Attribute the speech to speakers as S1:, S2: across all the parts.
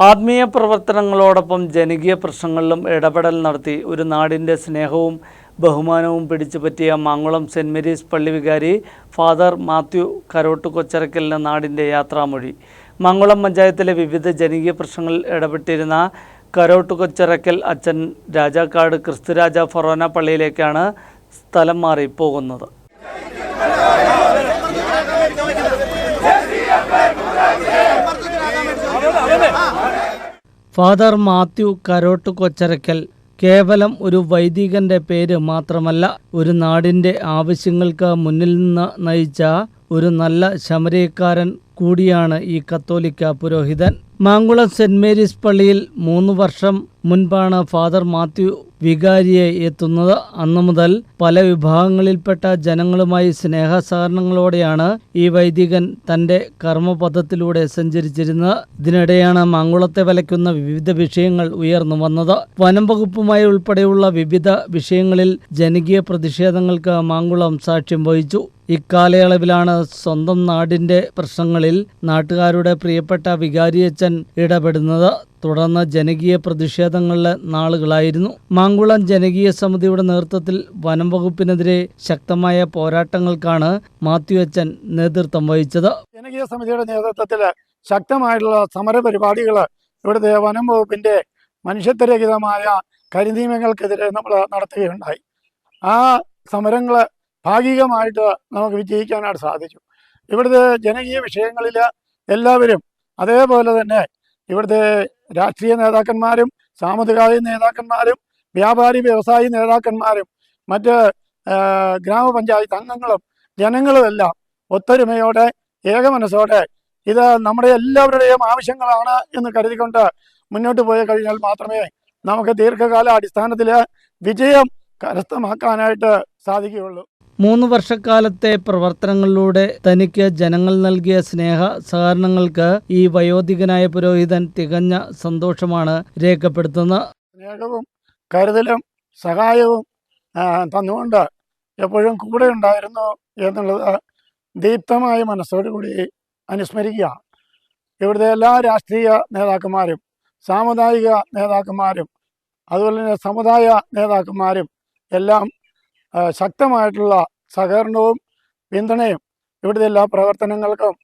S1: ആത്മീയ പ്രവർത്തനങ്ങളോടൊപ്പം ജനകീയ പ്രശ്നങ്ങളിലും ഇടപെടൽ നടത്തി ഒരു നാടിന്റെ സ്നേഹവും ബഹുമാനവും പിടിച്ചുപറ്റിയ മാങ്കുളം സെന്റ് മേരീസ് പള്ളി വികാരി ഫാദർ മാത്യു കരോട്ട് കൊച്ചറക്കലിന്റെ നാടിന്റെ യാത്രാമൊഴി. മാങ്ങുളം പഞ്ചായത്തിലെ വിവിധ ജനകീയ പ്രശ്നങ്ങളിൽ ഇടപെട്ടിരുന്ന കരോട്ട് കൊച്ചറക്കൽ അച്ഛൻ രാജാക്കാട് ക്രിസ്തുരാജ ഫൊറോന പള്ളിയിലേക്കാണ് സ്ഥലം മാറി പോകുന്നത്. ഫാദർ മാത്യു കരോട്ട് കൊച്ചരക്കൽ കേവലം ഒരു വൈദികന്റെ പേര് മാത്രമല്ല ഒരു നാടിന്റെ ആവശ്യങ്ങൾക്ക് മുന്നിൽ നിന്ന് നയിച്ച ഒരു നല്ല ശമരക്കാരൻ കൂടിയാണ് ഈ കത്തോലിക്ക പുരോഹിതൻ. മാങ്കുളം സെന്റ് മേരീസ് പള്ളിയിൽ മൂന്ന് വർഷം മുൻപാണ് ഫാദർ മാത്യു വികാരിയെ എത്തുന്നത് അന്നു മുതൽ പല വിഭാഗങ്ങളിൽപ്പെട്ട ജനങ്ങളുമായി സ്നേഹസഹകരണങ്ങളോടെയാണ് ഈ വൈദികൻ തന്റെ കർമ്മപഥത്തിലൂടെ സഞ്ചരിച്ചിരുന്നത്. ഇതിനിടെയാണ് മാങ്കുളത്തെ വലയ്ക്കുന്ന വിവിധ വിഷയങ്ങൾ ഉയർന്നു വന്നത്. വനം വകുപ്പുമായി ഉൾപ്പെടെയുള്ള വിവിധ വിഷയങ്ങളിൽ ജനകീയ പ്രതിഷേധങ്ങൾക്ക് മാങ്കുളം സാക്ഷ്യം വഹിച്ചു. ഇക്കാലയളവിലാണ് സ്വന്തം നാടിന്റെ പ്രശ്നങ്ങളിൽ നാട്ടുകാരുടെ പ്രിയപ്പെട്ട വികാരിയച്ഛൻ ഇടപെടുന്നത്. തുടർന്ന് ജനകീയ പ്രതിഷേധങ്ങളിലെ നാളുകളായിരുന്നു. മാങ്കുളം ജനകീയ സമിതിയുടെ നേതൃത്വത്തിൽ വനം വകുപ്പിനെതിരെ ശക്തമായ പോരാട്ടങ്ങൾക്കാണ് മാത്യു അച്ഛൻ നേതൃത്വം വഹിച്ചത്.
S2: ജനകീയ സമിതിയുടെ നേതൃത്വത്തിൽ ശക്തമായിട്ടുള്ള സമര പരിപാടികൾ ഇവിടുത്തെ വനം വകുപ്പിന്റെ മനുഷ്യത്വരഹിതമായ കരിനിയമങ്ങൾക്കെതിരെ നമ്മൾ നടത്തുകയുണ്ടായി. ആ സമരങ്ങൾ ഭാഗികമായിട്ട് നമുക്ക് വിജയിക്കാനായിട്ട് സാധിച്ചു. ഇവിടുത്തെ ജനകീയ വിഷയങ്ങളിൽ എല്ലാവരും അതേപോലെ തന്നെ ഇവിടുത്തെ രാഷ്ട്രീയ നേതാക്കന്മാരും സാമൂഹികായ നേതാക്കന്മാരും വ്യാപാരി വ്യവസായി നേതാക്കന്മാരും മറ്റ് ഗ്രാമപഞ്ചായത്ത് അംഗങ്ങളും ജനങ്ങളും എല്ലാം ഒത്തൊരുമയോടെ ഏകമനസ്സോടെ ഇത് നമ്മുടെ എല്ലാവരുടെയും ആവശ്യങ്ങളാണ് എന്ന് കരുതിക്കൊണ്ട് മുന്നോട്ട് പോയി കഴിഞ്ഞാൽ മാത്രമേ നമുക്ക് ദീർഘകാല അടിസ്ഥാനത്തിൽ വിജയം കരസ്ഥമാക്കാനായിട്ട് സാധിക്കുകയുള്ളൂ.
S1: മൂന്ന് വർഷക്കാലത്തെ പ്രവർത്തനങ്ങളിലൂടെ തനിക്ക് ജനങ്ങൾ നൽകിയ സ്നേഹ സഹകരണങ്ങൾക്ക് ഈ വയോധികനായ പുരോഹിതൻ തികഞ്ഞ സന്തോഷമാണ് രേഖപ്പെടുത്തുന്നത്
S2: സ്നേഹവും കരുതലും സഹായവും തന്നുകൊണ്ട് എപ്പോഴും കൂടെ ഉണ്ടായിരുന്നു എന്നുള്ളത് ദീപ്തമായ മനസ്സോടുകൂടി അനുസ്മരിക്കുക. ഇവിടുത്തെ എല്ലാ രാഷ്ട്രീയ നേതാക്കന്മാരും സാമുദായിക നേതാക്കന്മാരും അതുപോലെ തന്നെ സമുദായ നേതാക്കന്മാരും എല്ലാം ശക്തമായിട്ടുള്ള സഹകരണവും പിന്തുണയും ഇവിടുത്തെ എല്ലാ പ്രവർത്തനങ്ങൾക്കും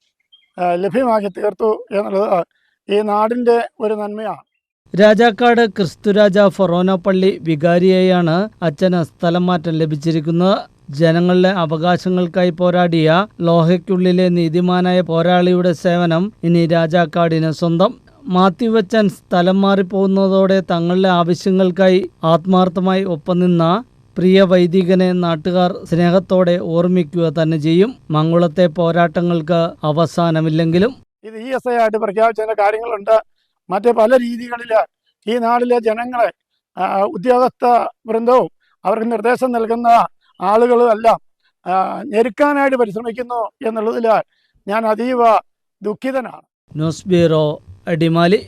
S2: ലഭ്യമാക്കി തീർത്തു എന്നുള്ളത് ഈ നാടിന്റെ ഒരു നന്മയാണ്.
S1: രാജാക്കാട് ക്രിസ്തുരാജ ഫൊറോന പള്ളി വികാരിയെയാണ് അച്ഛന് സ്ഥലം മാറ്റം ലഭിച്ചിരിക്കുന്നത്. ജനങ്ങളുടെ അവകാശങ്ങൾക്കായി പോരാടിയ ലോഹയ്ക്കുള്ളിലെ നീതിമാനായ പോരാളിയുടെ സേവനം ഇനി രാജാക്കാടിന് സ്വന്തം. മാത്യുവച്ചൻ സ്ഥലം മാറിപ്പോകുന്നതോടെ തങ്ങളുടെ ആവശ്യങ്ങൾക്കായി ആത്മാർത്ഥമായി ഒപ്പം നിന്ന പ്രിയ വൈദികനെ നാട്ടുകാർ സ്നേഹത്തോടെ ഓർമ്മിക്കുക തന്നെ ചെയ്യും. മംഗുളത്തെ പോരാട്ടങ്ങൾക്ക് അവസാനമില്ലെങ്കിലും.
S2: ഇത് ഇ എസ് ഐ ആയിട്ട് പ്രഖ്യാപിച്ചതിന്റെ കാര്യങ്ങളുണ്ട്. മറ്റ് പല രീതികളിൽ ഈ നാടിലെ ജനങ്ങളെ ഉദ്യോഗസ്ഥ വൃന്ദവും അവർക്ക് നിർദ്ദേശം നൽകുന്ന ആളുകളും എല്ലാം ഞെരുക്കാനായിട്ട് പരിശ്രമിക്കുന്നു എന്നുള്ളതിൽ ഞാൻ അതീവ ദുഃഖിതനാണ്.
S1: News bureau Adimali.